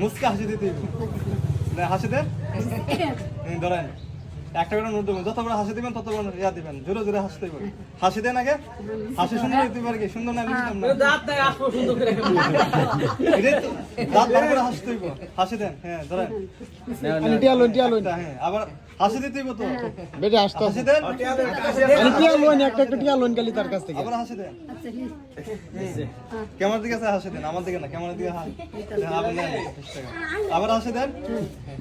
মুসকে হাসি দিতে হাসি দেন? এই ধরেন। একটা করে নোট দেবেন যত বড় হাসি দিবেন তত বড় ইয়া দিবেন। জোরে জোরে হাসতে হইব। হাসি দেন আগে। হাসি সুন্দর দিতে পারে কি সুন্দর না লিখতাম না। দাঁত নাই আসব সুন্দর করে দাঁত বার করে হাসতে হইব। হাসি দেন। হ্যাঁ ধরেন। টিয়া টিয়া হ্যাঁ আবার হাসি দিতে হইব তো। বেটে আসতে হাসি দেন। টিয়া একটা একটা টিয়া লোন গেলি তার কাছ থেকে। আবার হাসি দেন। কেমন দিকে আছে হাসি দেন। আমার দিকে না কেমন দিকে হাসি আবার হাসি দেন।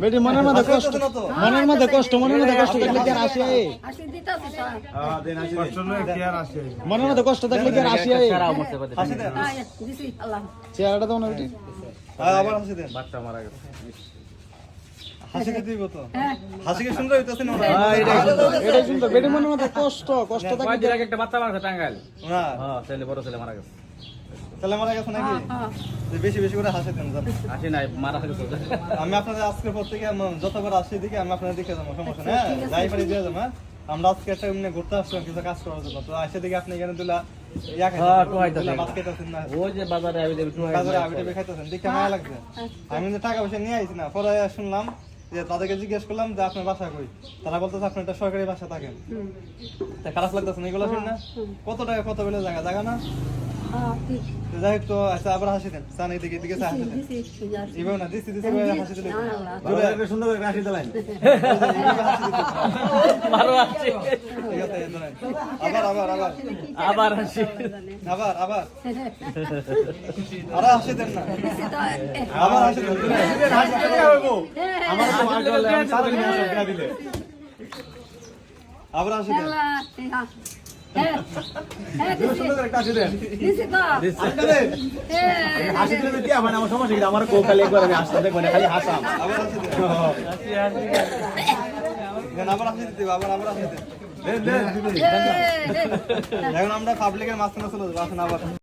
বেটে মনের মধ্যে কষ্ট। না তো? মনের মধ্যে কষ্ট মনের মধ্যে কষ্ট থাকলে কি আর আসি? হ্যাঁ দিছি আল্লাহ। চেহারাটা দাও না হ্যাঁ, আবার হাসি দেন। বাচ্চা মারা গেছে। হাসি দিতে হইব তো? হ্যাঁ। হাসি কি সুন্দর হইতাছে না? এটাই সুন্দর। বেটে মনের মধ্যে কষ্ট একটা বাচ্চা মারা টাঙ্গাইল। হ্যাঁ ছেলে বড় ছেলে মারা গেছে। তাহলে মারা গেছে নাকি হ্যাঁ যে বেশি বেশি করে হাসি দেন জান। নাই মারা গেছে। আমি আপনাদের আজকের পর থেকে যতবার আসি দিকে আমি আপনাদের দেখে যাব সমস্যা নেই হ্যাঁ? যাই পারি দিয়ে যাব হ্যাঁ? আমরা আজকে একটা এমনি ঘুরতে আসছিলাম কিছু কাজ করার জন্য। তো আসে দিকে আপনি এখানে দুলা ইয়া হ্যাঁ, যে বাজারে আমি কিন্তু টাকা পয়সা নিয়ে আইছি না পরে শুনলাম যে তাদেরকে জিজ্ঞেস করলাম যে আপনার বাসা কই? তারা বলতেছে আপনি একটা সরকারি বাসা থাকেন খারাপ লাগতেছে না এগুলো শুন না। কত টাকা কত বেলে জায়গা? জায়গা না? যাই হোক তো আচ্ছা আবার হাসি দেন। সান এদিকে হাসি দেন। দিছি না দিছি দিছি করে হাসি দিলে জোরে সুন্দর করে হাসি দিলেন। মারো আসছে ঠিক আছে আবার আবার আবার। আবার আসি আবার আবার। আরে হাসি দেন না। আবার হাসি দেন। জোরে। আমার তো মার গেলে আমি সারা দিন হাসি দিলে আবার হাসি দেন। হ্যাঁ। হ্যাঁ হ্যাঁ আমার সমস্যা আমার কোক একবার আমি হাসতে দেখব না খালি হাসাম। আবার হাসি দিতে আবার এখন আমরা পাবলিকের মাঝখানে চলে যাব আসেন আবার।